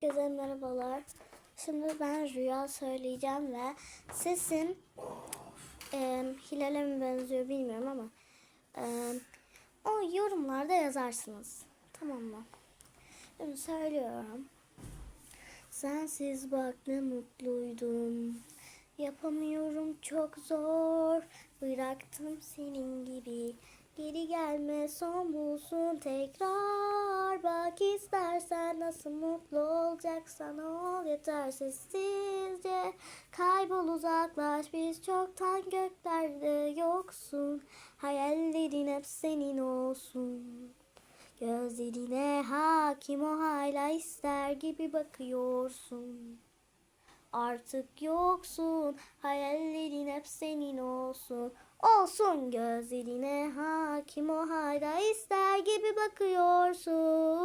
Herkese merhabalar. Şimdi ben Rüya söyleyeceğim ve sesim e, Hilal'e mi benziyor bilmiyorum ama e, o yorumlarda yazarsınız. Tamam mı? Şimdi söylüyorum. Sensiz bak ne mutluydum. Yapamıyorum çok zor. Bıraktım senin gibi. Geri gelme son bulsun tekrar. Bak istersen nasıl mutlu olacaksan ol yeter sessizce. Kaybol uzaklaş biz çoktan göklerde yoksun. Hayallerin hep senin olsun. Gözlerine hakim o hala ister gibi bakıyorsun. Artık yoksun, hayallerin hep senin olsun. Olsun gözlerine hakim o hala ister gibi bakıyorsun.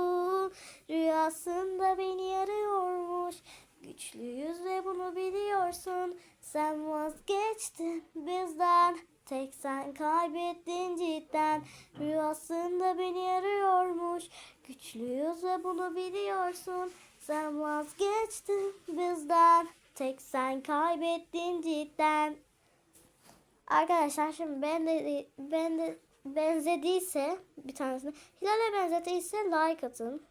Rüyasında beni arıyormuş. Güçlüyüz ve bunu biliyorsun. Sen vazgeçtin bizden. Tek sen kaybettin cidden. Rüyasında beni arıyormuş. Güçlüyüz ve bunu biliyorsun. Sen vazgeçtin bizden. Tek sen kaybettin cidden. Arkadaşlar şimdi ben de ben de benzediyse bir tanesini Hilal'e benzetiyse like atın.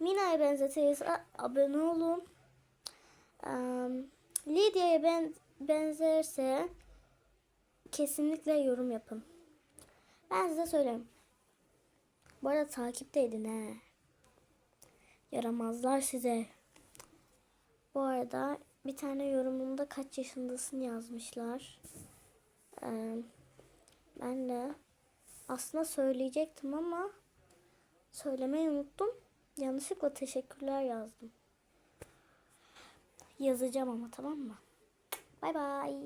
Mina'ya benzetiyse abone olun. Um, Lidya'ya ben, benzerse kesinlikle yorum yapın. Ben size söyleyeyim. Bu arada takipte edin he. Yaramazlar size. Bu arada bir tane yorumumda kaç yaşındasın yazmışlar. Ee, ben de aslında söyleyecektim ama söylemeyi unuttum. Yanlışlıkla teşekkürler yazdım. Yazacağım ama tamam mı? Bay bay.